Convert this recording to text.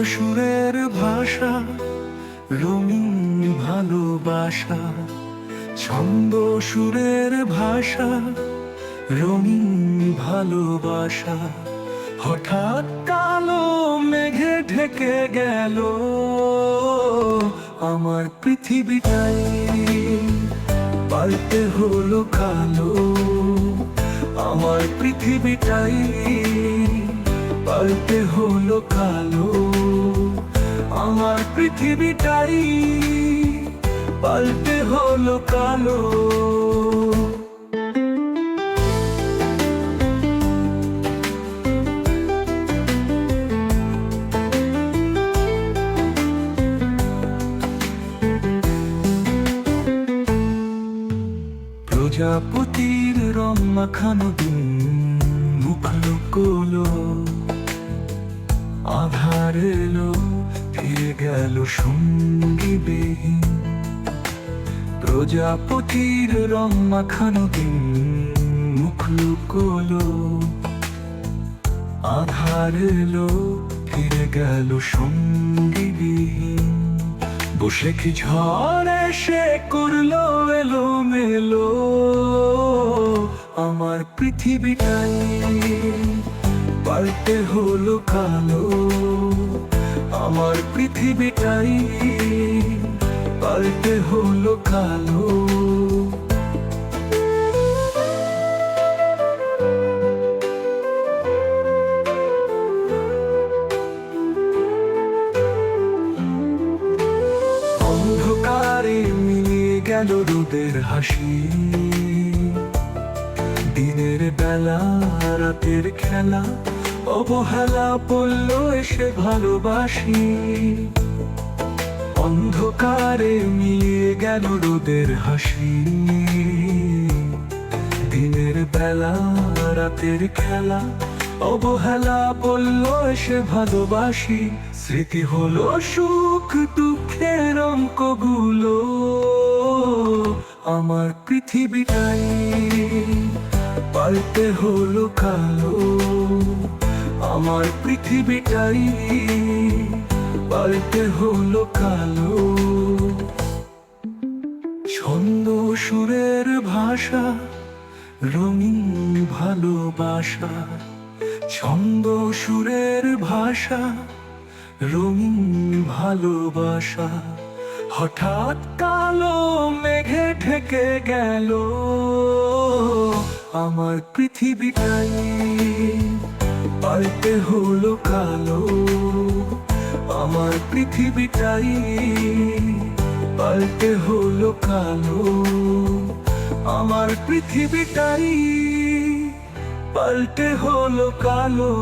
ভাষা, রঙিন ভালোবাসা, ছন্দ সুরের ভাষা, রঙিন ভালোবাসা। হঠাৎ কালো মেঘে ঢেকে গেল আমার পৃথিবীটাই পাল্টে হলো কালো আমার পৃথিবীটাই পাল্টে হলো কালো আমার পৃথিবীটাই পাল্টে হলো কালো। প্রজাপতির রং মাখানো দিন মুখ লুকোলো আধার এলো ফিরে গেল সঙ্গী বিহীন প্রজাপতির রং মাখানো দিন মুখ লুকোলো। আধার এলো ফিরে গেল সঙ্গী বসে কি ঝড় এসে করল এলো মেলো আমার পৃথিবীটাই পাল্টে হলো কালো। আমার পৃথিবীটাই। পাল্টে হলো কালো। অন্ধকারে মিলিয়ে গেল রোদের হাসি। দিনের বেলা রাতের খেলা অবহেলা পড়ল এসে ভালোবাসি। অন্ধকারে মিলিয়ে গেল রোদের হাসি। দিনের বেলা, রাতের খেলা, অবহেলা বলল এসে ভালোবাসি। স্মৃতি হলো সুখ, দুঃখের অঙ্কগুলো। আমার পৃথিবীটাই পাল্টে হলো কালো। আমার পৃথিবীটাই পাল্টে হলো কালো। ছন্দ সুরের ভাষা, রঙিন ভালোবাসা। ছন্দ সুরের ভাষা, রঙিন ভালোবাসা। হঠাৎ কালো মেঘে ঠেকে গেল। আমার পৃথিবীটাই। পাল্টে হলো কালো। আমার পৃথিবীটাই পাল্টে হলো কালো। আমার পৃথিবীটাই পাল্টে হলো কালো।